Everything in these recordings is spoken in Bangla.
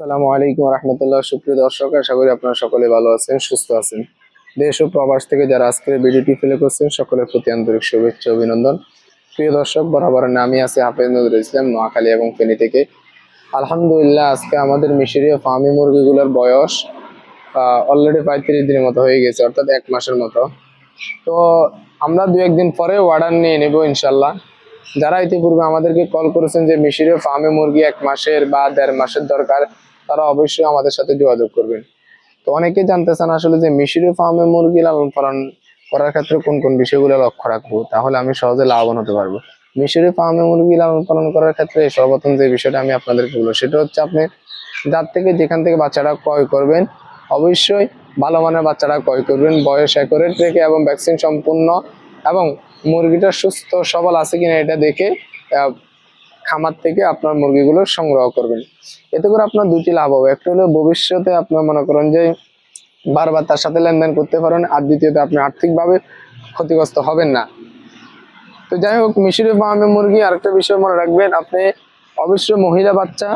আসসালামু আলাইকুম রহমতুল্লাহ। সুপ্রিয় দর্শক, আশা করি আপনারা সকলে ভালো আছেন, সুস্থ আছেন। দেশ ও প্রবাস থেকে যারা আজকের ভিডিওটি ফেলে করছেন, সকলের প্রতি আন্তরিক শুভেচ্ছা অভিনন্দন। প্রিয় দর্শক, বরাবর নামই আছে হাফেজ নজরুল ইসলাম, নোয়াখালী এবং ফেনী থেকে। আলহামদুলিল্লাহ, আজকে আমাদের মিশরীয় ফার্মি মুরগিগুলোর বয়স অলরেডি প্রায় তিরিশ দিনের মতো হয়ে গেছে, অর্থাৎ এক মাসের মতো। তো আমরা দু একদিন পরে অর্ডার নিয়ে নেব ইনশাল্লাহ যারা ইতিপূর্বে আমাদেরকে কল করেছেন যে মিশরীয় ফার্মে মুরগি এক মাসের বা দেড় মাসের দরকার তারা অবশ্যই আমাদের সাথে যোগাযোগ করবেন। তো অনেকে জানতে চান আসলে যে মিশরীয় ফার্মে মুরগি লালন পালন করার ক্ষেত্রে কোন কোন বিষয়গুলো লক্ষ্য রাখব, তাহলে আমি সহজে লাভবান হতে পারব। মিশরীয় ফার্মে মুরগি লালন পালন করার ক্ষেত্রে সর্বপ্রথম যে বিষয়টা আমি আপনাদেরকে বলব, সেটা হচ্ছে আপনি যার থেকে যেখান থেকে বাচ্চাটা ক্রয় করবেন, অবশ্যই ভালো মানের বাচ্চারা ক্রয় করবেন, বয়স অ্যাকুরেট রেখে এবং ভ্যাকসিন সম্পূর্ণ এবং মুরগিটা সুস্থ, সবল আছে কিনা এটা দেখে খামার থেকে আপনার মুরগিগুলো সংগ্রহ করবেন। এতে করে আপনার দুটি লাভ হবে। একটা হলো ভবিষ্যতে আপনার মনে করেন যে বারবার তার সাথে লেনদেন করতে পারেন, আর দ্বিতীয়ত আপনি আর্থিকভাবে ক্ষতিগ্রস্ত হবেন না। তো যাই হোক মিশরি ফার্মে মুরগি, আরেকটা বিষয় মনে রাখবেন, আপনি অবশ্যই মহিলা বাচ্চা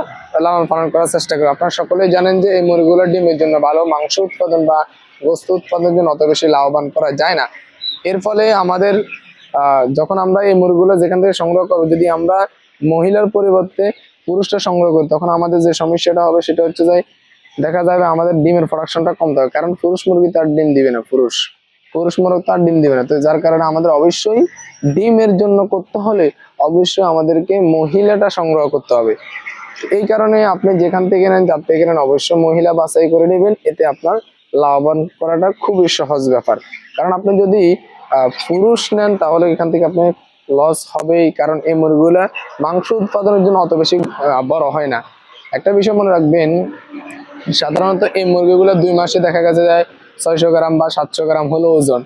লালন পালন করার চেষ্টা করবেন আপনারা সকলেই জানেন যে এই মুরগিগুলোর ডিমের জন্য ভালো মাংস উৎপাদন বা গোস্ত উৎপাদনের জন্য অত বেশি লাভবান করা যায় না। এর ফলে আমাদের যখন আমরা এই মুরগিগুলো যেখান থেকে সংগ্রহ করব, যদি আমরা মহিলার পরিবর্তে পুরুষটা সংগ্রহ করি, তখন আমাদের যে সমস্যাটা হবে সেটা হচ্ছে যে দেখা যাবে আমাদের ডিমের প্রোডাকশনটা কম হবে কারণ পুরুষ মুরগি তার ডিম দিবে না, পুরুষ। পুরুষ মোরগ তার ডিম দিবে না। তো যার কারণে আমাদের অবশ্যই ডিমের জন্য করতে হলে অবশ্যই আমাদেরকে মহিলাটা সংগ্রহ করতে হবে। এই কারণে আপনি যেখান থেকে নেন যার থেকে নেন। অবশ্যই মহিলা বাছাই করে নেবেন। এতে আপনার লাভবান করাটা খুবই সহজ ব্যাপার। কারণ আপনি যদি পুরুষ নেন, তাহলে এখান থেকে আপনি লস হবেই, কারণ এই মুরগিগুলা মাংস উৎপাদনের জন্য অত বেশি বড় হয় না। একটা বিষয় মনে রাখবেন, সাধারণত এই মুরগিগুলো দুই মাসে দেখা গেছে যায় ছয়শো গ্রাম বা সাতশো গ্রাম হলো ওজন।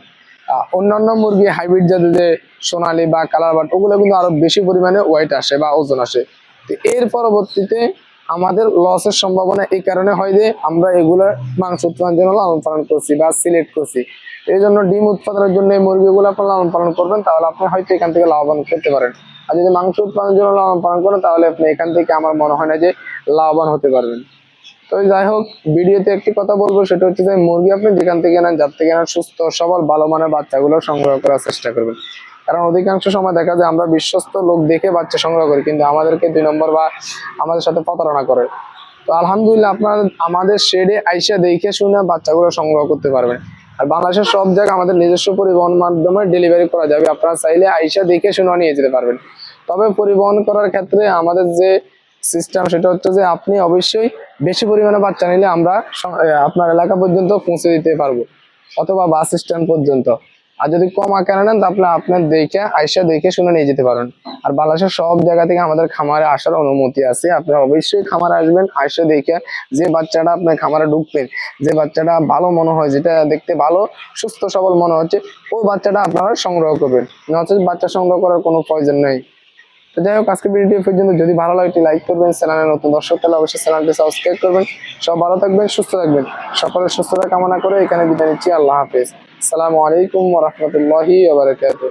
অন্যান্য মুরগি হাইব্রিড জাতের যে সোনালি বা কালার বাট ওগুলো কিন্তু আরও বেশি পরিমাণে ওয়েট আসে বা ওজন আসে। তো এর পরবর্তীতে আমাদের লসের সম্ভাবনা এই কারণে হয় যে আমরা এগুলো মাংস উৎপাদনের জন্য লালন পালন করছি বা সিলেক্ট করছি। এই জন্য ডিম উৎপাদনের জন্য এই মুরগিগুলো আপনার লালন পালন করবেন, তাহলে আপনি হয়তো এখান থেকে লাভবান করতে পারেন। আর যদি মাংস উৎপাদনের জন্য লালন পালন করেন, তাহলে আপনি এখান থেকে আমার মনে হয় না যে লাভবান হতে পারবেন। তো যাই হোক, ভিডিওতে একটি কথা বলব, সেটা হচ্ছে যে মুরগি আপনি যেখান থেকে নেন, যার থেকে নেন সুস্থ, সবল, ভালো মানের বাচ্চাগুলো সংগ্রহ করার চেষ্টা করবেন। কারণ অধিকাংশ সময় দেখা যায় আমরা বিশ্বস্ত লোক দেখে বাচ্চা সংগ্রহ করি, কিন্তু আমাদেরকে দুই নম্বর বা আমাদের সাথে প্রতারণা করে। তো আলহামদুলিল্লাহ আপনারা আমাদের শেডে আইসা দেখে শুনে বাচ্চাগুলো সংগ্রহ করতে পারবেন। আর বাংলাদেশের সব জায়গায় আমাদের নিজস্ব পরিবহন মাধ্যমে ডেলিভারি করা যাবে, আপনারা চাইলে আইসা দেখে শুনে নিয়ে যেতে পারবেন। তবে পরিবহন করার ক্ষেত্রে আমাদের যে সিস্টেম সেটা হচ্ছে যে আপনি অবশ্যই বেশি পরিমাণে বাচ্চা নিলে আমরা আপনার এলাকা পর্যন্ত পৌঁছে দিতে পারব, অথবা বাস স্ট্যান্ড পর্যন্ত। আর যদি কম আকারে নেন, তাহলে আপনার দেখে, আইসা দেখে শুনে নিয়ে যেতে পারেন। আর বাংলাদেশের সব জায়গা থেকে আমাদের খামারে আসার অনুমতি আছে। আপনারা অবশ্যই খামারে আসবেন, আইসা দেখে যে বাচ্চাটা আপনার খামারে ঢুকবেন যে বাচ্চাটা ভালো মনে হয়, যেটা দেখতে ভালো, সুস্থ সবল মনে হচ্ছে, ওই বাচ্চাটা আপনারা সংগ্রহ করবেন। নচেত বাচ্চা সংগ্রহ করার কোনো প্রয়োজন নেই। তো যাই হোক আজকে ভিডিওটি পর্যন্ত। যদি ভালো লাগে, একটি লাইক করবেন চ্যানেলে নতুন দর্শক, তাহলে অবশ্যই চ্যানেলটি সাবস্ক্রাইব করবেন। সব ভালো থাকবেন, সুস্থ থাকবেন। সকলের সুস্থতা কামনা করে এখানে বিদায় নিচ্ছি। আল্লাহ হাফেজ। আসসালামু আলাইকুম ওরহমতুল্লাহি ওবরাকাতুহ